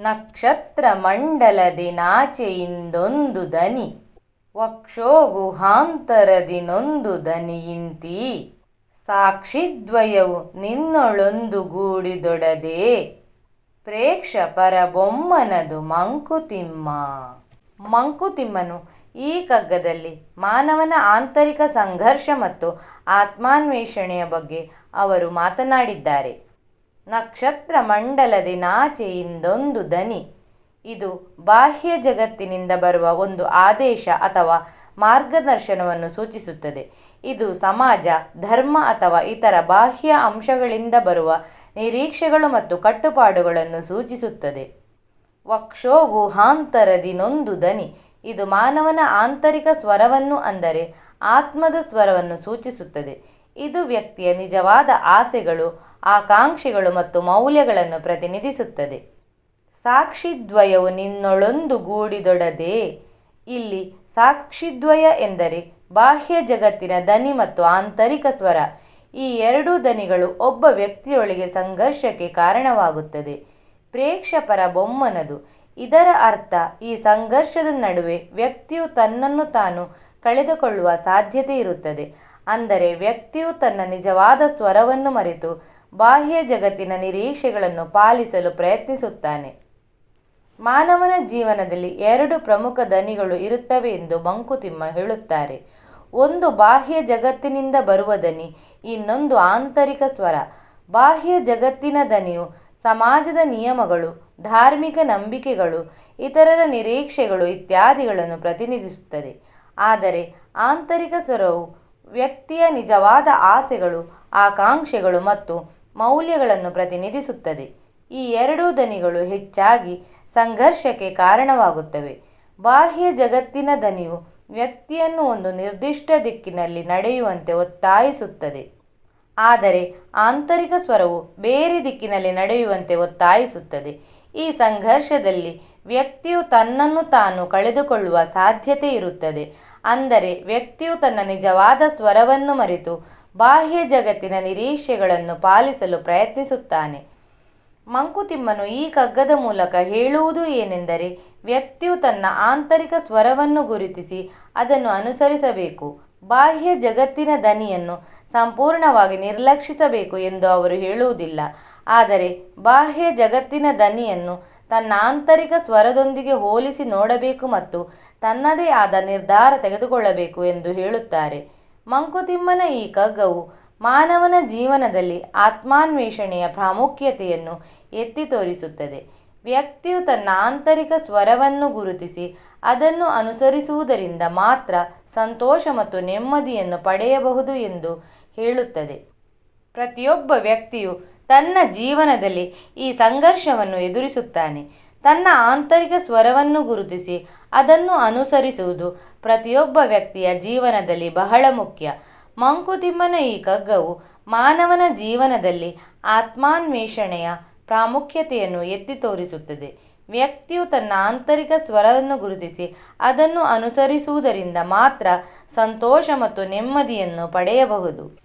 ನಕ್ಷತ್ರ ಮಂಡಲದಿ ದಿನಾಚೆಯಿಂದೊಂದು ದನಿ ವಕ್ಷೋಗುಹಾಂತರದಿ ನೊಂದು ದನಿಯಿಂತಿ ಸಾಕ್ಷಿದ್ವಯವು ನಿನ್ನೊಳೊಂದು ಗೂಡಿದೊಡದೆ ಪ್ರೇಕ್ಷ ಪರಬೊಮ್ಮನದು ಮಂಕುತಿಮ್ಮ. ಮಂಕುತಿಮ್ಮನು ಈ ಕಗ್ಗದಲ್ಲಿ ಮಾನವನ ಆಂತರಿಕ ಸಂಘರ್ಷ ಮತ್ತು ಆತ್ಮಾನ್ವೇಷಣೆಯ ಬಗ್ಗೆ ಅವರು ಮಾತನಾಡಿದ್ದಾರೆ. ನಕ್ಷತ್ರ ಮಂಡಲದಿ ನಾಚೆಯಿಂದೊಂದು ದನಿ. ಇದು ಬಾಹ್ಯ ಜಗತ್ತಿನಿಂದ ಬರುವ ಒಂದು ಆದೇಶ ಅಥವಾ ಮಾರ್ಗದರ್ಶನವನ್ನು ಸೂಚಿಸುತ್ತದೆ. ಇದು ಸಮಾಜ, ಧರ್ಮ ಅಥವಾ ಇತರ ಬಾಹ್ಯ ಅಂಶಗಳಿಂದ ಬರುವ ನಿರೀಕ್ಷೆಗಳು ಮತ್ತು ಕಟ್ಟುಪಾಡುಗಳನ್ನು ಸೂಚಿಸುತ್ತದೆ. ವಕ್ಷೋ ನೊಂದು ದನಿ. ಇದು ಮಾನವನ ಆಂತರಿಕ ಸ್ವರವನ್ನು ಅಂದರೆ ಆತ್ಮದ ಸ್ವರವನ್ನು ಸೂಚಿಸುತ್ತದೆ. ಇದು ವ್ಯಕ್ತಿಯ ನಿಜವಾದ ಆಸೆಗಳು ಆಕಾಂಕ್ಷೆಗಳು ಮತ್ತು ಮೌಲ್ಯಗಳನ್ನು ಪ್ರತಿನಿಧಿಸುತ್ತದೆ. ಸಾಕ್ಷಿದ್ವಯವು ನಿನ್ನೊಳೊಂದು ಗೂಡಿದೊಡದೆ, ಇಲ್ಲಿ ಸಾಕ್ಷಿದ್ವಯ ಎಂದರೆ ಬಾಹ್ಯ ಜಗತ್ತಿನ ದನಿ ಮತ್ತು ಆಂತರಿಕ ಸ್ವರ. ಈ ಎರಡೂ ದನಿಗಳು ಒಬ್ಬ ವ್ಯಕ್ತಿಯೊಳಗೆ ಸಂಘರ್ಷಕ್ಕೆ ಕಾರಣವಾಗುತ್ತದೆ. ಪ್ರೇಕ್ಷಪರ ಬೊಮ್ಮನದು. ಇದರ ಅರ್ಥ, ಈ ಸಂಘರ್ಷದ ನಡುವೆ ವ್ಯಕ್ತಿಯು ತನ್ನನ್ನು ತಾನು ಕಳೆದುಕೊಳ್ಳುವ ಸಾಧ್ಯತೆ ಇರುತ್ತದೆ. ಅಂದರೆ ವ್ಯಕ್ತಿಯು ತನ್ನ ನಿಜವಾದ ಸ್ವರವನ್ನು ಮರೆತು ಬಾಹ್ಯ ಜಗತ್ತಿನ ನಿರೀಕ್ಷೆಗಳನ್ನು ಪಾಲಿಸಲು ಪ್ರಯತ್ನಿಸುತ್ತಾನೆ. ಮಾನವನ ಜೀವನದಲ್ಲಿ ಎರಡು ಪ್ರಮುಖ ದನಿಗಳು ಇರುತ್ತವೆ ಎಂದು ಮಂಕುತಿಮ್ಮ ಹೇಳುತ್ತಾರೆ. ಒಂದು ಬಾಹ್ಯ ಜಗತ್ತಿನಿಂದ ಬರುವ ದನಿ, ಇನ್ನೊಂದು ಆಂತರಿಕ ಸ್ವರ. ಬಾಹ್ಯ ಜಗತ್ತಿನ ದನಿಯು ಸಮಾಜದ ನಿಯಮಗಳು, ಧಾರ್ಮಿಕ ನಂಬಿಕೆಗಳು, ಇತರರ ನಿರೀಕ್ಷೆಗಳು ಇತ್ಯಾದಿಗಳನ್ನು ಪ್ರತಿನಿಧಿಸುತ್ತದೆ. ಆದರೆ ಆಂತರಿಕ ಸ್ವರವು ವ್ಯಕ್ತಿಯ ನಿಜವಾದ ಆಸೆಗಳು, ಆಕಾಂಕ್ಷೆಗಳು ಮತ್ತು ಮೌಲ್ಯಗಳನ್ನು ಪ್ರತಿನಿಧಿಸುತ್ತದೆ. ಈ ಎರಡೂ ದನಿಗಳು ಹೆಚ್ಚಾಗಿ ಸಂಘರ್ಷಕ್ಕೆ ಕಾರಣವಾಗುತ್ತವೆ. ಬಾಹ್ಯ ಜಗತ್ತಿನ ದನಿಯು ವ್ಯಕ್ತಿಯನ್ನು ಒಂದು ನಿರ್ದಿಷ್ಟ ದಿಕ್ಕಿನಲ್ಲಿ ನಡೆಯುವಂತೆ ಒತ್ತಾಯಿಸುತ್ತದೆ. ಆದರೆ ಆಂತರಿಕ ಸ್ವರವು ಬೇರೆ ದಿಕ್ಕಿನಲ್ಲಿ ನಡೆಯುವಂತೆ ಒತ್ತಾಯಿಸುತ್ತದೆ. ಈ ಸಂಘರ್ಷದಲ್ಲಿ ವ್ಯಕ್ತಿಯು ತನ್ನನ್ನು ತಾನು ಕಳೆದುಕೊಳ್ಳುವ ಸಾಧ್ಯತೆ ಇರುತ್ತದೆ. ಅಂದರೆ ವ್ಯಕ್ತಿಯು ತನ್ನ ನಿಜವಾದ ಸ್ವರವನ್ನು ಮರೆತು ಬಾಹ್ಯ ಜಗತ್ತಿನ ನಿರೀಕ್ಷೆಗಳನ್ನು ಪಾಲಿಸಲು ಪ್ರಯತ್ನಿಸುತ್ತಾನೆ. ಮಂಕುತಿಮ್ಮನು ಈ ಕಗ್ಗದ ಮೂಲಕ ಹೇಳುವುದು ಏನೆಂದರೆ, ವ್ಯಕ್ತಿಯು ತನ್ನ ಆಂತರಿಕ ಸ್ವರವನ್ನು ಗುರುತಿಸಿ ಅದನ್ನು ಅನುಸರಿಸಬೇಕು. ಬಾಹ್ಯ ಜಗತ್ತಿನ ದನಿಯನ್ನು ಸಂಪೂರ್ಣವಾಗಿ ನಿರ್ಲಕ್ಷಿಸಬೇಕು ಎಂದು ಅವರು ಹೇಳುವುದಿಲ್ಲ. ಆದರೆ ಬಾಹ್ಯ ಜಗತ್ತಿನ ದನಿಯನ್ನು ತನ್ನ ಆಂತರಿಕ ಸ್ವರದೊಂದಿಗೆ ಹೋಲಿಸಿ ನೋಡಬೇಕು ಮತ್ತು ತನ್ನದೇ ಆದ ನಿರ್ಧಾರ ತೆಗೆದುಕೊಳ್ಳಬೇಕು ಎಂದು ಹೇಳುತ್ತಾರೆ. ಮಂಕುತಿಮ್ಮನ ಈ ಕಗ್ಗವು ಮಾನವನ ಜೀವನದಲ್ಲಿ ಆತ್ಮಾನ್ವೇಷಣೆಯ ಪ್ರಾಮುಖ್ಯತೆಯನ್ನು ಎತ್ತಿ ತೋರಿಸುತ್ತದೆ. ವ್ಯಕ್ತಿಯು ತನ್ನ ಆಂತರಿಕ ಸ್ವರವನ್ನು ಗುರುತಿಸಿ ಅದನ್ನು ಅನುಸರಿಸುವುದರಿಂದ ಮಾತ್ರ ಸಂತೋಷ ಮತ್ತು ನೆಮ್ಮದಿಯನ್ನು ಪಡೆಯಬಹುದು ಎಂದು ಹೇಳುತ್ತದೆ. ಪ್ರತಿಯೊಬ್ಬ ವ್ಯಕ್ತಿಯು ತನ್ನ ಜೀವನದಲ್ಲಿ ಈ ಸಂಘರ್ಷವನ್ನು ಎದುರಿಸುತ್ತಾನೆ. ತನ್ನ ಆಂತರಿಕ ಸ್ವರವನ್ನು ಗುರುತಿಸಿ ಅದನ್ನು ಅನುಸರಿಸುವುದು ಪ್ರತಿಯೊಬ್ಬ ವ್ಯಕ್ತಿಯ ಜೀವನದಲ್ಲಿ ಬಹಳ ಮುಖ್ಯ. ಮಂಕುತಿಮ್ಮನ ಈ ಕಗ್ಗವು ಮಾನವನ ಜೀವನದಲ್ಲಿ ಆತ್ಮಾನ್ವೇಷಣೆಯ ಪ್ರಾಮುಖ್ಯತೆಯನ್ನು ಎತ್ತಿ ತೋರಿಸುತ್ತದೆ. ವ್ಯಕ್ತಿಯು ತನ್ನ ಆಂತರಿಕ ಸ್ವರವನ್ನು ಗುರುತಿಸಿ ಅದನ್ನು ಅನುಸರಿಸುವುದರಿಂದ ಮಾತ್ರ ಸಂತೋಷ ಮತ್ತು ನೆಮ್ಮದಿಯನ್ನು ಪಡೆಯಬಹುದು.